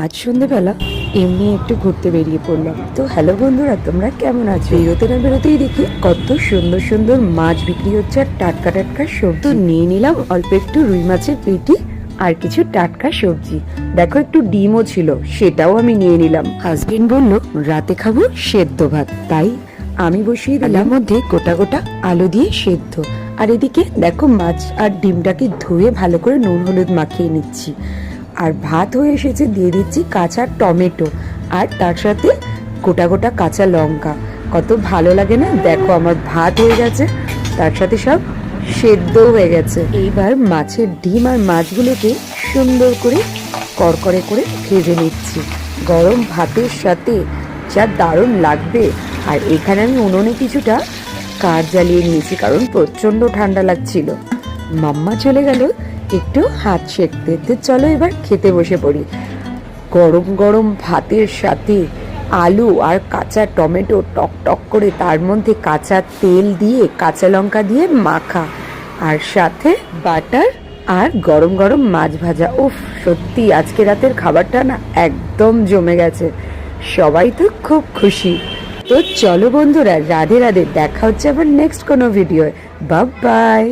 আজ সন্ধেবেলা এমনি একটু ঘুরতে বেরিয়ে পড়লাম। তো হ্যালো বন্ধুরা, তোমরা কেমন আছো? বেরোতে না বেরোতেই দেখি কত সুন্দর সুন্দর মাছ বিক্রি হচ্ছে আর টাটকা টাটকা সবজি। নিয়ে নিলাম অল্প একটু রুই মাছের পেটি আর কিছু টাটকা সবজি। দেখো একটু ডিমও ছিল, সেটাও আমি নিয়ে নিলাম। হাজবেন্ড বলল, রাতে খাব সেদ্ধ ভাত। তাই আমি বসিয়ে দিলাম। মধ্যে গোটা গোটা আলু দিয়ে সেদ্ধ। আর এদিকে দেখো মাছ আর ডিমটাকে ধুয়ে ভালো করে নুন হলুদ মাখিয়ে নিচ্ছি। আর ভাত হয়ে এসেছে দিয়ে দিচ্ছি কাঁচা টমেটো আর তার সাথে গোটা গোটা কাঁচা লঙ্কা। কত ভালো লাগে না? দেখো আমার ভাত হয়ে গেছে, তার সাথে সব সেদ্ধ হয়ে গেছে। এইবার মাছের ডিম আর মাছগুলোকে সুন্দর করে কড়কড়ে করে ভেজে নিচ্ছি। গরম ভাতের সাথে যা দারুণ লাগবে। আর এখানে আমি উনুনে কিছুটা কাঠ জ্বালিয়ে নিয়েছি, কারণ প্রচণ্ড ঠান্ডা লাগছিল। মাম্মা চলে গেল একটু হাত সেঁকতে তো চলো এবার খেতে বসে পড়ি। গরম গরম ভাতের সাথে আলু আর কাঁচা টমেটো টক টক করে তার মধ্যে কাঁচা তেল দিয়ে, কাঁচা লঙ্কা দিয়ে মাখা। আর সাথে বাটার আর গরম গরম মাছ ভাজা। উফ, সত্যি আজকে রাতের খাবারটা না একদম জমে গেছে। সবাই তো খুব খুশি। তো চলো বন্ধুরা, রাধে রাধে, দেখা হচ্ছে আবার নেক্সট কোনো ভিডিও বাই বাই